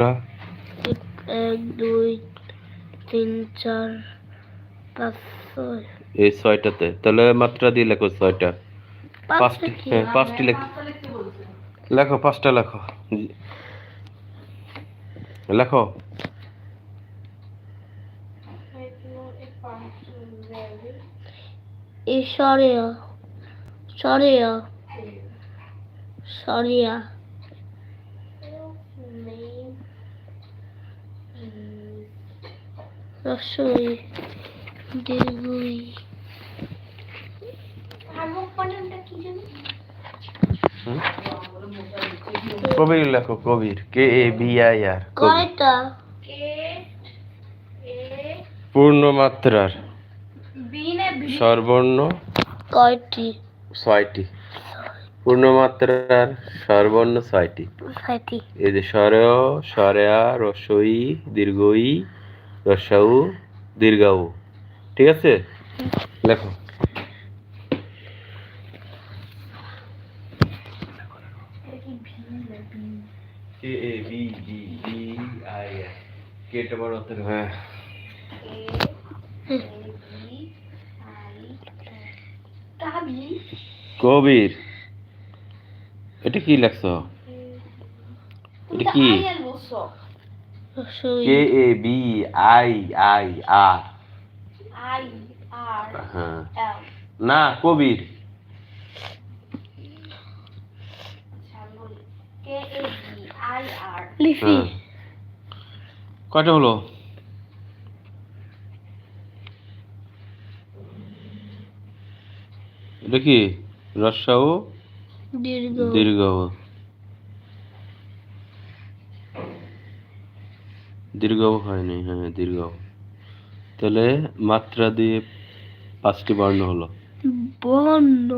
এক দুই তিন চার পাঁচ ছয়। এই ছয়টাতে। তাহলে মাত্রা দিয়ে লেখো ছয়টা। পাঁচটি হ্যাঁ পাঁচটি লেখো লেখো পাঁচটা লেখো। লেখো। ঈশ্বরীয় সরিয়া। সরিয়া। রসই দীর্ঘই হুম? কবির লেখো কবির। কে এ বি আই আর কয়টা? পূর্ণ মাত্রার সর্বর্ণ। কয়টি? ছয়টি। পূর্ণমাত্রার সর্বর্ণ ছয়টি। এই যে স্বর স্বরেয়া রসই দীর্ঘই রসাউ দীর্ঘাউ। ঠিক আছে? লেখো। K A B D B I কেটা বড় হ্যাঁ। কবির। এটা কি লেখছ? এটা কি? K A B I I R হ্যাঁ না কবির। কয়টা হলো? এটা কি? রসাউ দীর্ঘ। দীর্ঘ। দীর্ঘ হয়নি হ্যাঁ দীর্ঘ তাহলে মাত্রা দিয়ে পাঁচটি বর্ণ হলো। বর্ণ?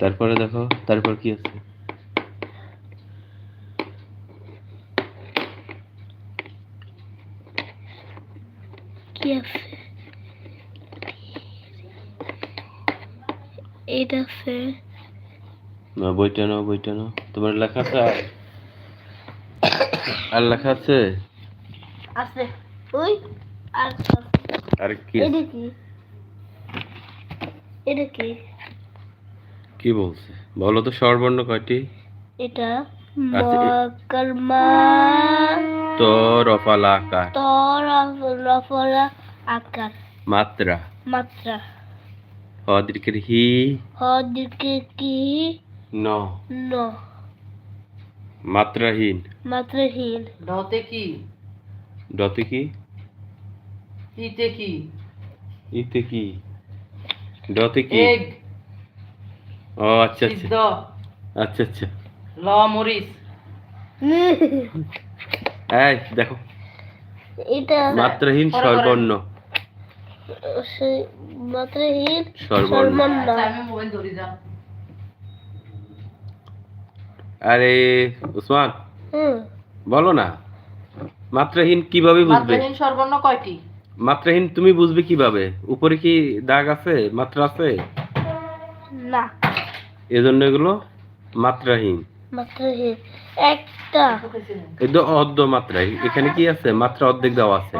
তারপরে দেখো তারপর কি আছে? কি আছে? এটা আছে। না বইটা নাও বইটা নাও। তোমার লেখা আছে আর? লেখা আছে। আছে ওই আর আর কি? এটা কি? এটা কি? কি বলছে? বলো তো সর্বর্ণ কয়টি? এটা মকরমা তো রফালা আকার। তর আকার। মাত্রা। মাত্রা। হদিকের হি হদিকে কি? ন। ন। মাত্রাহীন। মাত্রাহীন। ডতে কি? ডতে কি? ইতে কি? ইতে কি? ডতে কি? এগ। ও আচ্ছা আচ্ছা। আচ্ছা আচ্ছা। ল মরিচ। এই দেখো। এটা মাত্রাহীন সর্বর্ণ। সেই মাত্রাহীন সর্বর্ণ। আচ্ছা, আমি মোবাইল ধরি যা। আরে উসমান হুম। বলো না মাত্রাহীন কীভাবে বুঝবে? মাত্রাহীন সর্বর্ণ কয়টি? মাত্রাহীন তুমি বুঝবে কীভাবে? উপরে কি দাগ আছে? মাত্রা আছে? না। এজন্য এগুলো মাত্রাহীন। মাত্রাহীন। একটা। এই তো অর্ধ মাত্রায় এখানে কি আছে? মাত্রা অর্ধেক দেওয়া আছে।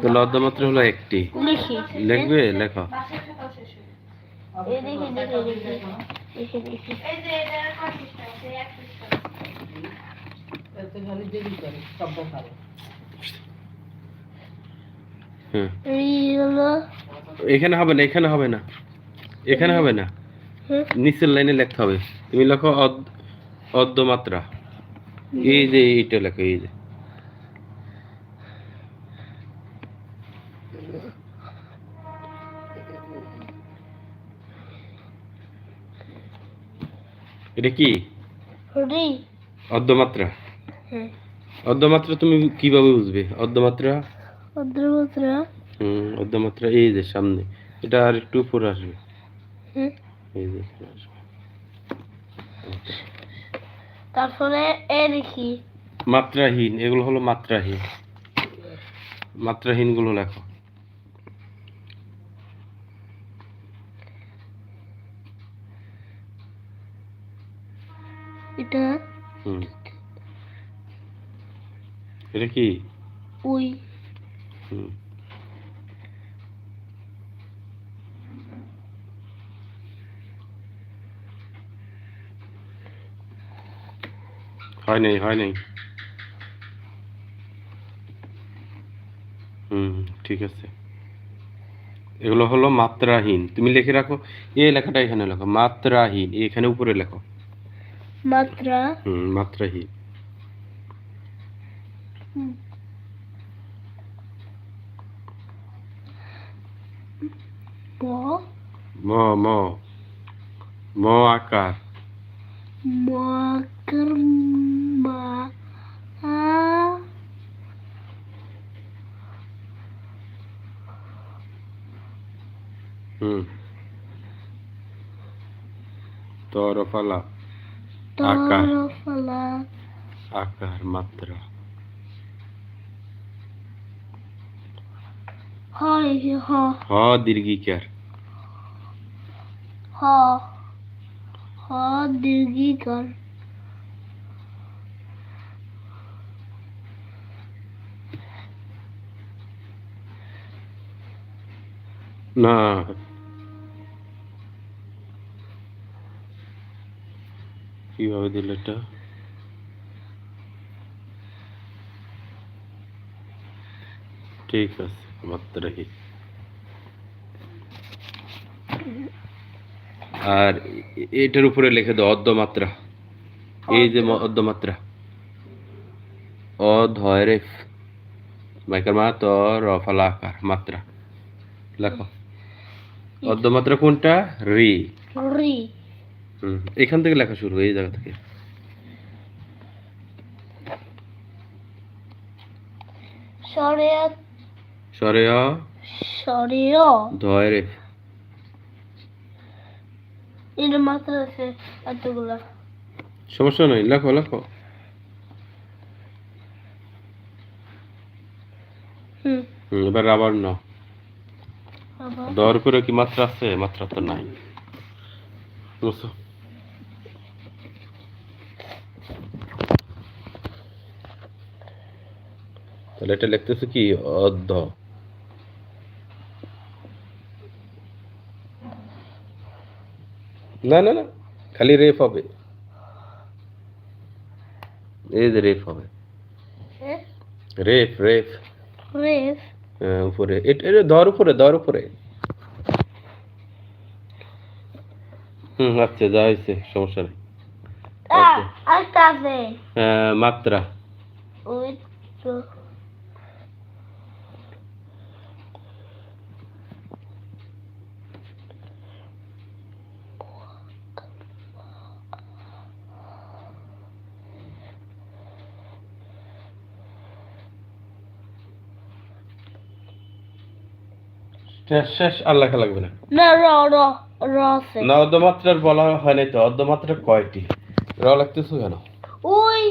তাহলে অর্ধ মাত্রা হলো একটি। লিখি। লিখবে? লেখো। এই দেখি দেখি দেখি দেখি দেখি এতে খালি দেরি করে শব্দ করে হুম। এই হলো এখানে হবে না এখানে হবে না এখানে হবে না। হুম, নিচের লাইনে লিখতে হবে। তুমি লেখো অর্ধ- অর্ধ মাত্রা এই যে এইটা লেখো এই যে। এটা কি? অর্ধমাত্রা। হ্যাঁ। অর্ধমাত্রা তুমি কীভাবে বুঝবে? অর্ধমাত্রা? অর্ধ মাত্রা হুম অর্ধমাত্রা এই যে সামনে। এটা আর একটু উপরে আসবে। এই যে আসবে। তারপরে এ দেখি। মাত্রাহীন এগুলো হলো মাত্রাহীন। মাত্রাহীনগুলো লেখো। এটা হুম। এটা কি? ওই হুম। হয় নাই হয় নাই। হুম ঠিক আছে। এগুলো হলো মাত্রাহীন। তুমি লিখে রাখো এই লেখাটা এখানে লেখো মাত্রাহীন এখানে উপরে লেখো। মাত্রা হুম মাত্রাহীন হুম। ম ম ম ম আকার মকর মা আ হুম তরফালা আকার। তরফলা আকার মাত্রা হয় হ হ দীর্ঘিকার হ হ দীর্ঘিকার না কীভাবে দিল এটা? ঠিক আছে মাত্রাহীন আর এটার উপরে লিখে দাও অর্ধমাত্রা। এই যে অর্ধমাত্রা। অ ধয় রে মাইকার মা ত র ফালা আকার মাত্রা। লেখো। অর্ধমাত্রা কোনটা? রি। রি। হুম এখান থেকে লেখা শুরু এই জায়গা থেকে। এর মাত্রা আছে এতগুলা। সমস্যা নাই লেখো লেখো। হুম। এবার আবার ন দর করে কি মাত্রা আছে? মাত্রা তো নাই। বুঝছ? তাহলে এটা লিখতেছে কি? অর্ধ। না না না খালি রেফ হবে। এই যে রেফ হবে? রেফ রেফ। রেফ। হ্যাঁ, উপরে। এটা দর উপরে দর উপরে। হুম আচ্ছা যা হয়েছে সমস্যা নেই। হ্যাঁ, মাত্রা। ওই তো। শেষ আর লেখা লাগবে না। না র র র না অর্ধমাত্রার বলা হয় নাই তো অর্ধমাত্রা কয়টি? র লাগতেছো কেন? ওই